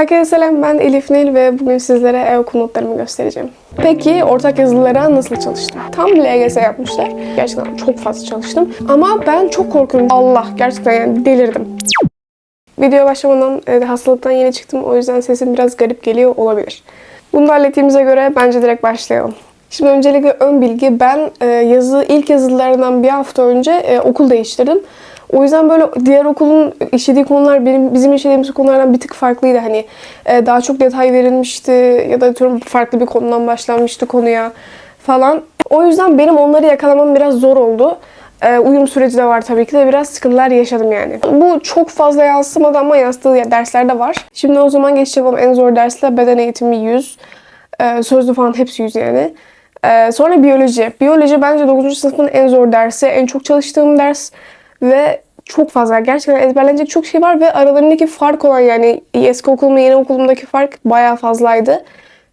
Herkese selam ben Elif Nil ve bugün sizlere e-okul notlarımı göstereceğim. Peki ortak yazılılara nasıl çalıştım? Tam LGS yapmışlar. Gerçekten çok fazla çalıştım. Ama ben çok korkuyorum. Allah gerçekten yani delirdim. Videoya başlamadan e, hastalıktan yeni çıktım. O yüzden sesim biraz garip geliyor olabilir. Bunu da hallettiğimize göre bence direkt başlayalım. Şimdi öncelikle ön bilgi. Ben e, yazı ilk yazılarından bir hafta önce e, okul değiştirdim. O yüzden böyle diğer okulun işlediği konular benim bizim işlediğimiz konulardan bir tık farklıydı. Hani e, daha çok detay verilmişti ya da atıyorum farklı bir konudan başlanmıştı konuya falan. O yüzden benim onları yakalamam biraz zor oldu. E, uyum süreci de var tabii ki de biraz sıkıntılar yaşadım yani. Bu çok fazla yansımadı ama yansıdığı derslerde var. Şimdi o zaman geçeceğim en zor dersle beden eğitimi 100. E, sözlü falan hepsi 100 yani. E, sonra biyoloji. Biyoloji bence 9. sınıfın en zor dersi. En çok çalıştığım ders. Ve çok fazla gerçekten ezberlenecek çok şey var ve aralarındaki fark olan yani eski okulumla yeni okulumdaki fark bayağı fazlaydı.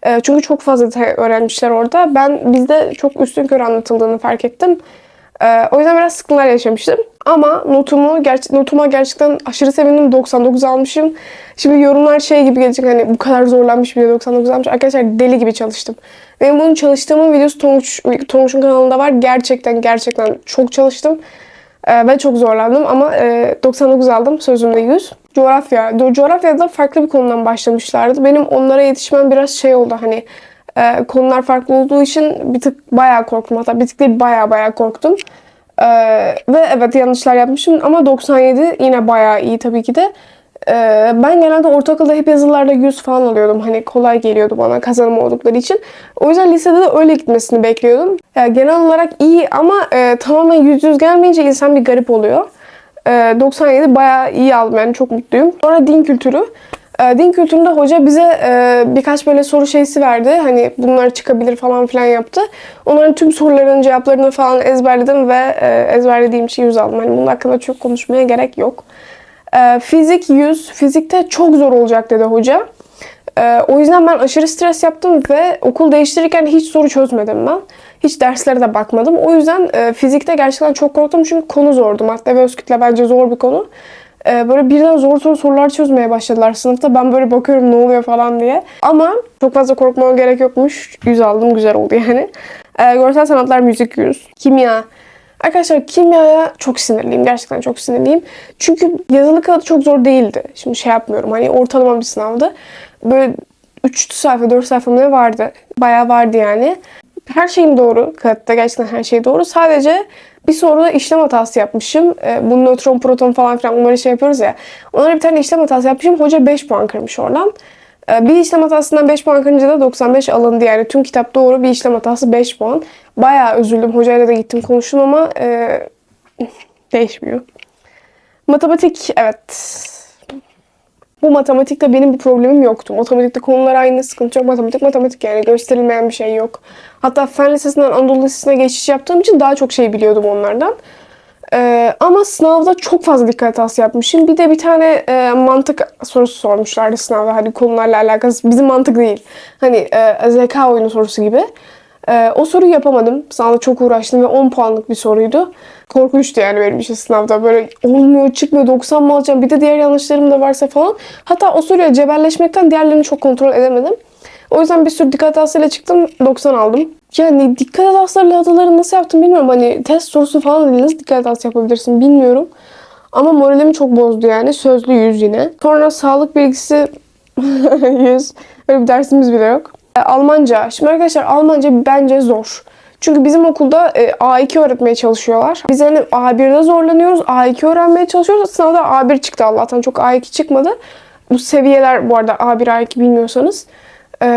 E, çünkü çok fazla detay öğrenmişler orada. Ben bizde çok üstün körü anlatıldığını fark ettim. E, o yüzden biraz sıkıntılar yaşamıştım. Ama notumu ger- notuma gerçekten aşırı sevindim. 99 almışım. Şimdi yorumlar şey gibi gelecek hani bu kadar zorlanmış bir 99 almış. Arkadaşlar deli gibi çalıştım. Benim bunun çalıştığımın videosu Tonguç, Tonguç'un kanalında var. Gerçekten gerçekten çok çalıştım. Ee, ve çok zorlandım ama e, 99 aldım sözümde 100. Coğrafya. Co- Coğrafyada farklı bir konudan başlamışlardı. Benim onlara yetişmem biraz şey oldu hani e, konular farklı olduğu için bir tık bayağı korktum. Hatta bir tık değil bayağı bayağı korktum. Ee, ve evet yanlışlar yapmışım ama 97 yine bayağı iyi tabii ki de. Ee, ben genelde ortaokulda hep yazılarda 100 falan alıyordum. Hani kolay geliyordu bana kazanım oldukları için. O yüzden lisede de öyle gitmesini bekliyordum. Yani genel olarak iyi ama e, tamamen yüz yüz gelmeyince insan bir garip oluyor. E, 97 bayağı iyi aldım yani çok mutluyum. Sonra din kültürü. E, din kültüründe hoca bize e, birkaç böyle soru şeysi verdi. Hani bunlar çıkabilir falan filan yaptı. Onların tüm soruların cevaplarını falan ezberledim ve e, ezberlediğim için 100 aldım. Hani bunun hakkında çok konuşmaya gerek yok. E, fizik 100. Fizikte çok zor olacak dedi hoca. E, o yüzden ben aşırı stres yaptım ve okul değiştirirken hiç soru çözmedim ben. Hiç derslere de bakmadım. O yüzden e, fizikte gerçekten çok korktum çünkü konu zordu. Madde ve öz kütle bence zor bir konu. E, böyle birden zor zor sorular çözmeye başladılar sınıfta. Ben böyle bakıyorum ne oluyor falan diye. Ama çok fazla korkmama gerek yokmuş. 100 aldım güzel oldu yani. E, görsel sanatlar müzik 100. Kimya Arkadaşlar kimyaya çok sinirliyim. Gerçekten çok sinirliyim. Çünkü yazılı kağıt çok zor değildi. Şimdi şey yapmıyorum. Hani ortalama bir sınavdı. Böyle 3 sayfa 4 sayfa ne vardı? Bayağı vardı yani. Her şeyim doğru. Kağıtta gerçekten her şey doğru. Sadece bir soruda işlem hatası yapmışım. Ee, bu nötron, proton falan filan onları şey yapıyoruz ya. Onlara bir tane işlem hatası yapmışım. Hoca 5 puan kırmış oradan. Ee, Bir işlem hatasından 5 puan kırınca da 95 alındı yani. Tüm kitap doğru bir işlem hatası 5 puan. Bayağı üzüldüm. Hocayla da gittim konuştum ama e, değişmiyor. Matematik evet. Bu matematikte benim bir problemim yoktu. Matematikte konular aynı, sıkıntı yok. Matematik matematik yani gösterilmeyen bir şey yok. Hatta fen lisesinden Anadolu Lisesi'ne geçiş yaptığım için daha çok şey biliyordum onlardan. Ee, ama sınavda çok fazla dikkat hatası yapmışım. Bir de bir tane e, mantık sorusu sormuşlardı sınavda. Hani konularla alakası. Bizim mantık değil. Hani e, zeka oyunu sorusu gibi. E, o soruyu yapamadım. Sınavda çok uğraştım ve 10 puanlık bir soruydu. Korkunçtu yani benim için sınavda. Böyle olmuyor, çıkmıyor, 90 mı alacağım? Bir de diğer yanlışlarım da varsa falan. Hatta o soruya cebelleşmekten diğerlerini çok kontrol edemedim. O yüzden bir sürü dikkat hatasıyla çıktım. 90 aldım. Yani dikkat hatasıyla hataları nasıl yaptım bilmiyorum. Hani test sorusu falan değil. Nasıl dikkat hatası yapabilirsin bilmiyorum. Ama moralimi çok bozdu yani. Sözlü 100 yine. Sonra sağlık bilgisi 100. Öyle bir dersimiz bile yok. E, Almanca. Şimdi arkadaşlar Almanca bence zor. Çünkü bizim okulda e, A2 öğretmeye çalışıyorlar. Biz hani A1'de zorlanıyoruz. A2 öğrenmeye çalışıyoruz. Sınavda A1 çıktı Allah'tan. Çok A2 çıkmadı. Bu seviyeler bu arada A1, A2 bilmiyorsanız. E,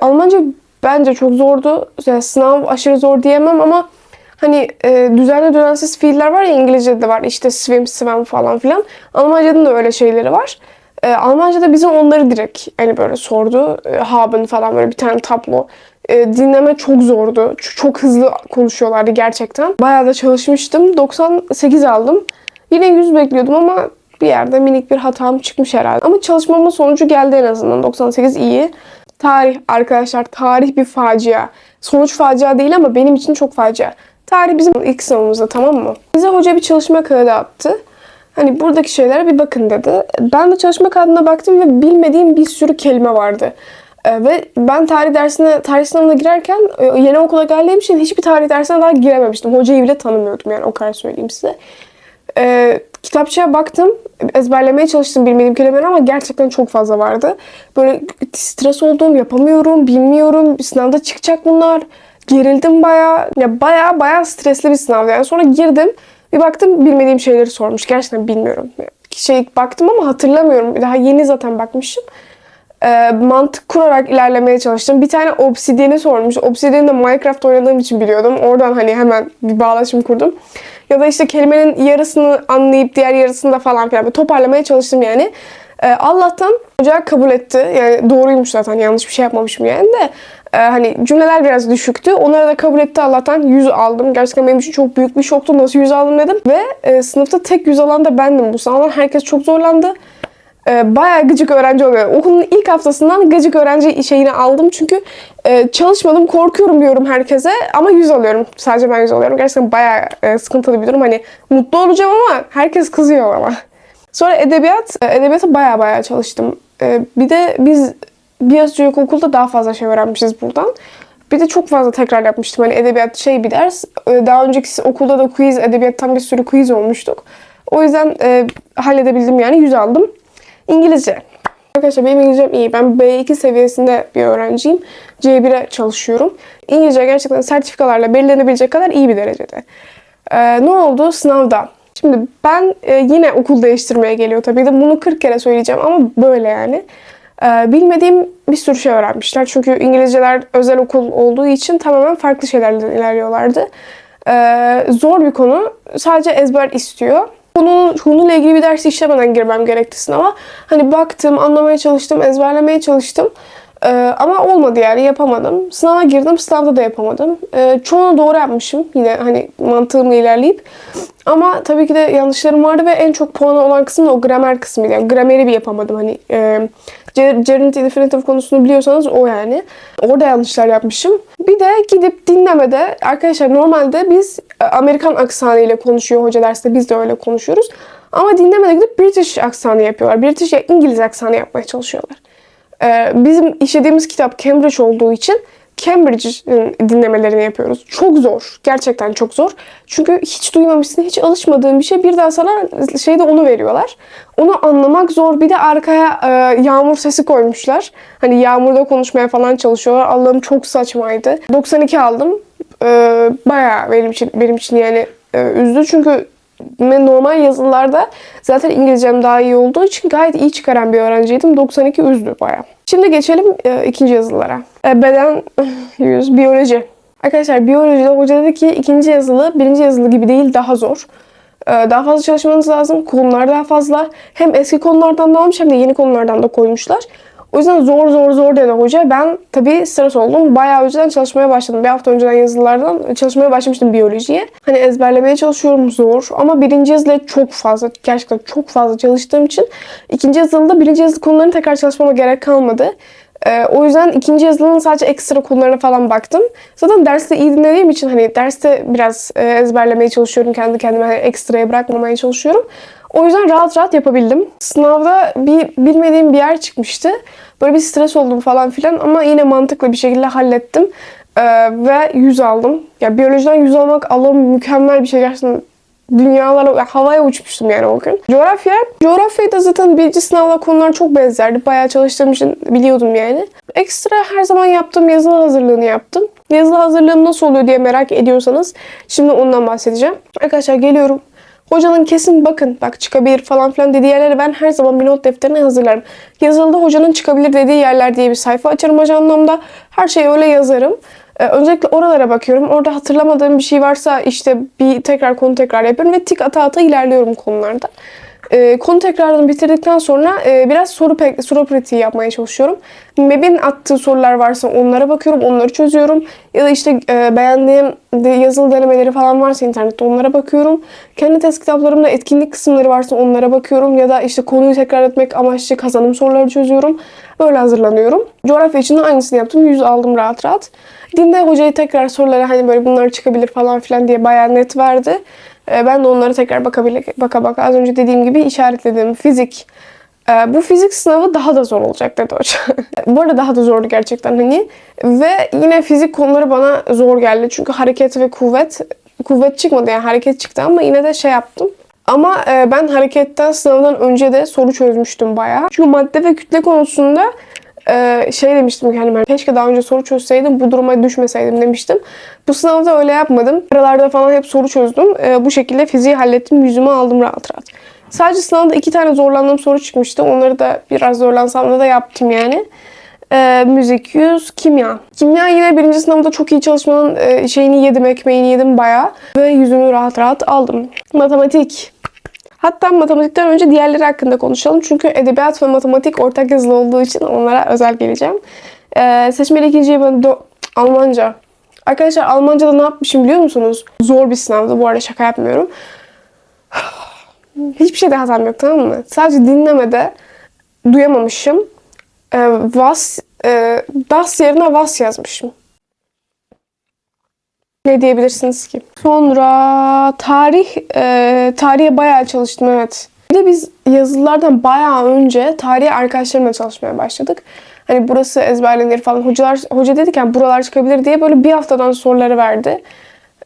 Almanca bence çok zordu. Yani sınav aşırı zor diyemem ama hani e, düzenli düzensiz fiiller var ya İngilizce'de de var. İşte swim, swim falan filan. Almanca'da da öyle şeyleri var. E, Almanca'da bize onları direkt hani böyle sordu. E, haben falan böyle bir tane tablo. E, dinleme çok zordu. Ç- Çok hızlı konuşuyorlardı gerçekten. Bayağı da çalışmıştım. 98 aldım. Yine 100 bekliyordum ama bir yerde minik bir hatam çıkmış herhalde. Ama çalışmamın sonucu geldi en azından. 98 iyi. Tarih arkadaşlar tarih bir facia. Sonuç facia değil ama benim için çok facia. Tarih bizim ilk sınavımızda tamam mı? Bize hoca bir çalışma kağıdı attı. Hani buradaki şeylere bir bakın dedi. Ben de çalışma kağıdına baktım ve bilmediğim bir sürü kelime vardı. Ee, ve ben tarih dersine, tarih sınavına girerken e, yeni okula geldiğim için hiçbir tarih dersine daha girememiştim. Hocayı bile tanımıyordum yani o kadar söyleyeyim size. Ee, kitapçıya baktım, ezberlemeye çalıştım bilmediğim kelimeleri ama gerçekten çok fazla vardı. Böyle stres oldum, yapamıyorum, bilmiyorum, sınavda çıkacak bunlar. Gerildim baya, ya baya baya stresli bir sınavdı yani. Sonra girdim, bir baktım bilmediğim şeyleri sormuş. Gerçekten bilmiyorum. Şey baktım ama hatırlamıyorum. Daha yeni zaten bakmışım. Ee, mantık kurarak ilerlemeye çalıştım. Bir tane Obsidian'i sormuş. Obsidian'i de Minecraft oynadığım için biliyordum. Oradan hani hemen bir bağlaşım kurdum. Ya da işte kelimenin yarısını anlayıp diğer yarısını da falan filan toparlamaya çalıştım yani. Ee, Allah'tan hoca kabul etti. Yani doğruymuş zaten yanlış bir şey yapmamışım yani de. Ee, hani cümleler biraz düşüktü. Onları da kabul etti Allah'tan. 100 aldım. Gerçekten benim için çok büyük bir şoktu. Nasıl 100 aldım dedim. Ve e, sınıfta tek 100 alan da bendim bu sınavdan. Herkes çok zorlandı e, bayağı gıcık öğrenci oluyor. Okulun ilk haftasından gıcık öğrenci şeyini aldım. Çünkü e, çalışmadım, korkuyorum diyorum herkese ama yüz alıyorum. Sadece ben yüz alıyorum. Gerçekten bayağı e, sıkıntılı bir durum. Hani mutlu olacağım ama herkes kızıyor ama. Sonra edebiyat, e, edebiyata bayağı bayağı çalıştım. E, bir de biz bir çocuk okulda daha fazla şey öğrenmişiz buradan. Bir de çok fazla tekrar yapmıştım. Hani edebiyat şey bir ders. E, Daha önceki okulda da quiz, edebiyattan bir sürü quiz olmuştuk. O yüzden e, halledebildim yani. Yüz aldım. İngilizce. Arkadaşlar benim İngilizcem iyi. Ben B2 seviyesinde bir öğrenciyim. C1'e çalışıyorum. İngilizce gerçekten sertifikalarla belirlenebilecek kadar iyi bir derecede. Ee, ne oldu? Sınavda. Şimdi ben e, yine okul değiştirmeye geliyor tabii de. Bunu 40 kere söyleyeceğim ama böyle yani. Ee, bilmediğim bir sürü şey öğrenmişler. Çünkü İngilizceler özel okul olduğu için tamamen farklı şeylerden ilerliyorlardı. Ee, zor bir konu. Sadece ezber istiyor konu, konuyla ilgili bir ders işlemeden girmem gerekti sınava. Hani baktım, anlamaya çalıştım, ezberlemeye çalıştım. Ee, ama olmadı yani yapamadım. Sınava girdim, sınavda da yapamadım. Ee, çoğunu doğru yapmışım yine hani mantığımla ilerleyip. Ama tabii ki de yanlışlarım vardı ve en çok puanı olan kısım da o gramer kısmıydı. Yani grameri bir yapamadım. Hani e, Gerund Definitive konusunu biliyorsanız o yani. Orada yanlışlar yapmışım. Bir de gidip dinlemede arkadaşlar normalde biz e, Amerikan aksanı ile konuşuyor hoca derste biz de öyle konuşuyoruz. Ama dinlemede gidip British aksanı yapıyorlar. British ya İngiliz aksanı yapmaya çalışıyorlar. Ee, bizim işlediğimiz kitap Cambridge olduğu için Cambridge dinlemelerini yapıyoruz. Çok zor. Gerçekten çok zor. Çünkü hiç duymamışsın, hiç alışmadığın bir şey. Birden sana şeyde onu veriyorlar. Onu anlamak zor. Bir de arkaya e, yağmur sesi koymuşlar. Hani yağmurda konuşmaya falan çalışıyorlar. Allah'ım çok saçmaydı. 92 aldım. E, bayağı benim için benim için yani e, üzdü. Çünkü normal yazılarda zaten İngilizcem daha iyi olduğu için gayet iyi çıkaran bir öğrenciydim. 92 üzdü bayağı. Şimdi geçelim e, ikinci yazılara. E, beden, yüz, biyoloji. Arkadaşlar biyolojide hoca dedi ki ikinci yazılı birinci yazılı gibi değil daha zor. E, daha fazla çalışmanız lazım. Konular daha fazla. Hem eski konulardan da almış hem de yeni konulardan da koymuşlar. O yüzden zor zor zor dedi hoca. Ben tabii stres oldum. Bayağı önceden çalışmaya başladım. Bir hafta önceden yazılardan çalışmaya başlamıştım biyolojiye. Hani ezberlemeye çalışıyorum zor. Ama birinci yazıda çok fazla, gerçekten çok fazla çalıştığım için ikinci yazılıda birinci yazılı konularını tekrar çalışmama gerek kalmadı. Ee, o yüzden ikinci yazılının sadece ekstra konularına falan baktım. Zaten derste iyi dinlediğim için hani derste biraz e, ezberlemeye çalışıyorum. Kendi kendime hani ekstraya bırakmamaya çalışıyorum. O yüzden rahat rahat yapabildim. Sınavda bir bilmediğim bir yer çıkmıştı. Böyle bir stres oldum falan filan ama yine mantıklı bir şekilde hallettim. Ee, ve 100 aldım. Ya biyolojiden 100 almak Allah'ım mükemmel bir şey gerçekten. Dünyalara, havaya uçmuştum yani o gün. Coğrafya, coğrafyada zaten birinci sınavla konular çok benzerdi. Bayağı çalıştığım için biliyordum yani. Ekstra her zaman yaptığım yazılı hazırlığını yaptım. Yazılı hazırlığım nasıl oluyor diye merak ediyorsanız şimdi ondan bahsedeceğim. Arkadaşlar geliyorum. Hocanın kesin bakın bak çıkabilir falan filan dediği yerlere ben her zaman bir not defterine hazırlarım. Yazılıda hocanın çıkabilir dediği yerler diye bir sayfa açarım ajandamda. Her şeyi öyle yazarım. Ee, öncelikle oralara bakıyorum. Orada hatırlamadığım bir şey varsa işte bir tekrar konu tekrar yapıyorum ve tik ata ata ilerliyorum konularda. E, konu tekrarını bitirdikten sonra e, biraz soru soru pratiği yapmaya çalışıyorum. MEB'in attığı sorular varsa onlara bakıyorum, onları çözüyorum. Ya da işte e, beğendiğim de yazılı denemeleri falan varsa internette onlara bakıyorum. Kendi test kitaplarımda etkinlik kısımları varsa onlara bakıyorum. Ya da işte konuyu tekrar etmek amaçlı kazanım soruları çözüyorum. Böyle hazırlanıyorum. Coğrafya için de aynısını yaptım. Yüz aldım rahat rahat. Dinde hocayı tekrar soruları hani böyle bunlar çıkabilir falan filan diye bayağı net verdi. E, ben de onlara tekrar bakabile, baka baka az önce dediğim gibi işaretledim. Fizik. E, bu fizik sınavı daha da zor olacak dedi hoca. bu arada daha da zordu gerçekten hani. Ve yine fizik konuları bana zor geldi. Çünkü hareket ve kuvvet kuvvet çıkmadı yani hareket çıktı ama yine de şey yaptım. Ama e, ben hareketten sınavdan önce de soru çözmüştüm bayağı. Çünkü madde ve kütle konusunda e, şey demiştim kendime. Keşke daha önce soru çözseydim bu duruma düşmeseydim demiştim. Bu sınavda öyle yapmadım. Aralarda falan hep soru çözdüm. E, bu şekilde fiziği hallettim. Yüzümü aldım rahat rahat. Sadece sınavda iki tane zorlandığım soru çıkmıştı. Onları da biraz zorlansam da, da yaptım yani. E, müzik 100, kimya. Kimya yine birinci sınavda çok iyi çalışmanın e, şeyini yedim, ekmeğini yedim bayağı. Ve yüzümü rahat rahat aldım. Matematik. Hatta matematikten önce diğerleri hakkında konuşalım. Çünkü edebiyat ve matematik ortak yazılı olduğu için onlara özel geleceğim. Ee, seçmeli ikinciye ben do- Almanca. Arkadaşlar Almanca'da ne yapmışım biliyor musunuz? Zor bir sınavdı. Bu arada şaka yapmıyorum. Hiçbir şeyde hatam yok tamam mı? Sadece dinlemede duyamamışım. Ee, was, e, das yerine was yazmışım. Ne diyebilirsiniz ki? Sonra tarih, e, tarihe bayağı çalıştım evet. Bir de biz yazılılardan bayağı önce tarihe arkadaşlarımla çalışmaya başladık. Hani burası ezberlenir falan. Hocalar, hoca dedi ki yani buralar çıkabilir diye böyle bir haftadan soruları verdi.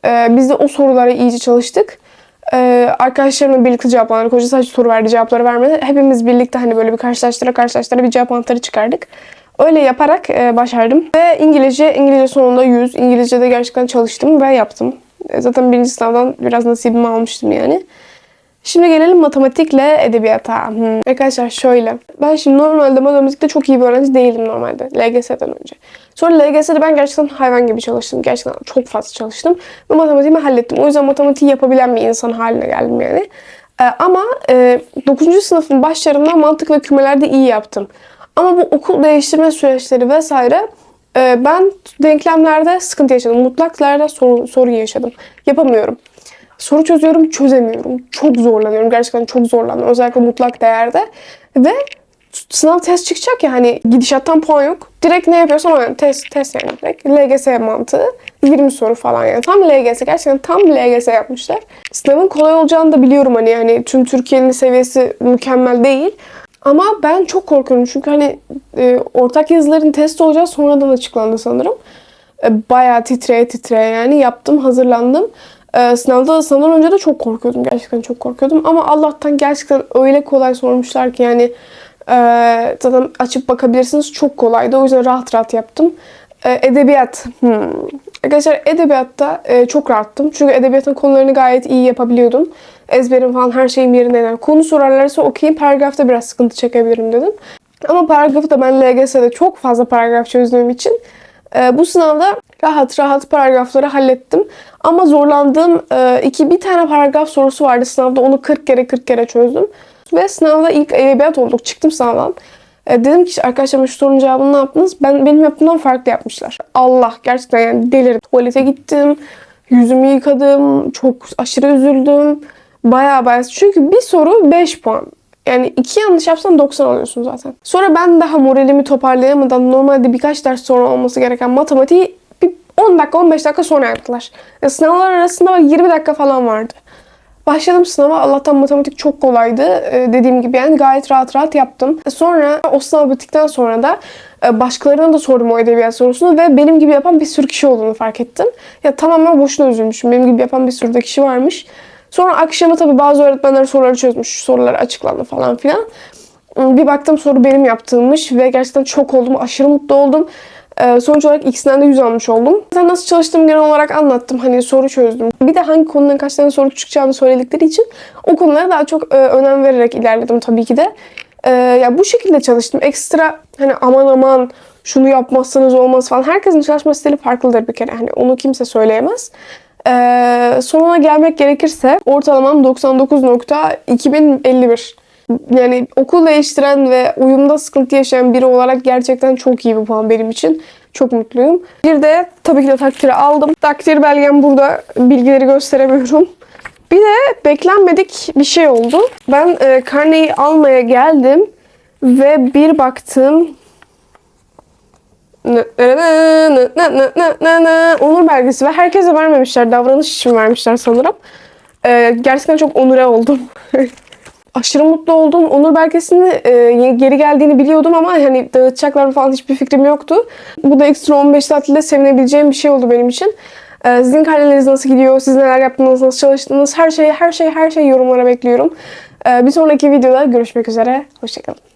E, biz de o sorulara iyice çalıştık. E, arkadaşlarımla birlikte cevapladık. Hoca sadece soru verdi, cevapları vermedi. Hepimiz birlikte hani böyle bir karşılaştıra karşılaştıra bir cevap anahtarı çıkardık. Öyle yaparak e, başardım. Ve İngilizce, İngilizce sonunda 100. İngilizce'de gerçekten çalıştım ve yaptım. E, zaten birinci sınavdan biraz nasibimi almıştım yani. Şimdi gelelim matematikle edebiyata. Hmm. Arkadaşlar şöyle. Ben şimdi normalde matematikte çok iyi bir öğrenci değildim normalde. LGS'den önce. Sonra LGS'de ben gerçekten hayvan gibi çalıştım. Gerçekten çok fazla çalıştım. Ve matematiğimi hallettim. O yüzden matematiği yapabilen bir insan haline geldim yani. E, ama e, 9. sınıfın başlarında mantık ve kümelerde iyi yaptım. Ama bu okul değiştirme süreçleri vesaire e, ben denklemlerde sıkıntı yaşadım. Mutlaklarda sorun, sorun yaşadım. Yapamıyorum. Soru çözüyorum, çözemiyorum. Çok zorlanıyorum. Gerçekten çok zorlanıyorum. Özellikle mutlak değerde. Ve sınav test çıkacak ya hani gidişattan puan yok. Direkt ne yapıyorsan o yani test, test yani direkt. LGS mantığı. 20 soru falan yani. Tam LGS. Gerçekten tam LGS yapmışlar. Sınavın kolay olacağını da biliyorum hani. Hani tüm Türkiye'nin seviyesi mükemmel değil. Ama ben çok korkuyorum çünkü hani e, ortak yazıların test olacağı sonradan açıklandı sanırım. E, bayağı titreye titreye yani yaptım, hazırlandım. E, sınavda da sınavdan önce de çok korkuyordum. Gerçekten çok korkuyordum. Ama Allah'tan gerçekten öyle kolay sormuşlar ki yani e, zaten açıp bakabilirsiniz. Çok kolaydı. O yüzden rahat rahat yaptım. E, edebiyat. Hmm. Arkadaşlar edebiyatta e, çok rahattım. Çünkü edebiyatın konularını gayet iyi yapabiliyordum. Ezberim falan her şeyim yerinde. Yani konu sorarlarsa okuyayım. Paragrafta biraz sıkıntı çekebilirim dedim. Ama paragrafı da ben LGS'de çok fazla paragraf çözdüğüm için e, bu sınavda rahat rahat paragrafları hallettim. Ama zorlandığım e, iki bir tane paragraf sorusu vardı sınavda. Onu 40 kere 40 kere çözdüm. Ve sınavda ilk edebiyat olduk. Çıktım sınavdan. E, dedim ki arkadaşlar şu sorunun cevabını ne yaptınız? Ben benim yaptığımdan farklı yapmışlar. Allah gerçekten yani delirdim. Tuvalete gittim. Yüzümü yıkadım. Çok aşırı üzüldüm. Bayağı bayağı. Çünkü bir soru 5 puan. Yani iki yanlış yapsan 90 alıyorsun zaten. Sonra ben daha moralimi toparlayamadan normalde birkaç ders sonra olması gereken matematiği bir 10 dakika 15 dakika sonra yaptılar. Yani sınavlar arasında 20 dakika falan vardı. Başladım sınava. Allah'tan matematik çok kolaydı. Ee, dediğim gibi yani gayet rahat rahat yaptım. Sonra o sınav bittikten sonra da e, başkalarına da sordum o edebiyat sorusunu ve benim gibi yapan bir sürü kişi olduğunu fark ettim. Ya tamamen boşuna üzülmüşüm. Benim gibi yapan bir sürü de kişi varmış. Sonra akşama tabii bazı öğretmenler soruları çözmüş. Sorular açıklandı falan filan. Bir baktım soru benim yaptığımmış ve gerçekten çok oldum. Aşırı mutlu oldum. Ee, sonuç olarak ikisinden de 100 almış oldum. Zaten nasıl çalıştığımı genel olarak anlattım. Hani soru çözdüm. Bir de hangi konudan kaç tane soru çıkacağını söyledikleri için o konulara daha çok e, önem vererek ilerledim tabii ki de. Ee, ya bu şekilde çalıştım. Ekstra hani aman aman şunu yapmazsanız olmaz falan. Herkesin çalışma stili farklıdır bir kere. Hani onu kimse söyleyemez. Ee, sonuna gelmek gerekirse ortalamam 99.2051. Yani okul değiştiren ve uyumda sıkıntı yaşayan biri olarak gerçekten çok iyi bir puan benim için. Çok mutluyum. Bir de tabii ki de takdiri aldım. Takdir belgem burada. Bilgileri gösteremiyorum. Bir de beklenmedik bir şey oldu. Ben e, karneyi almaya geldim ve bir baktım onur belgesi ve herkese vermemişler. Davranış için vermişler sanırım. Ee, gerçekten çok onure oldum. Aşırı mutlu oldum. Onur belgesini e, geri geldiğini biliyordum ama hani dağıtacaklar falan hiçbir fikrim yoktu. Bu da ekstra 15 tatilde sevinebileceğim bir şey oldu benim için. Ee, sizin karneleriniz nasıl gidiyor? Siz neler yaptınız? Nasıl çalıştınız? Her şey, her şey, her şey yorumlara bekliyorum. Ee, bir sonraki videoda görüşmek üzere. Hoşçakalın.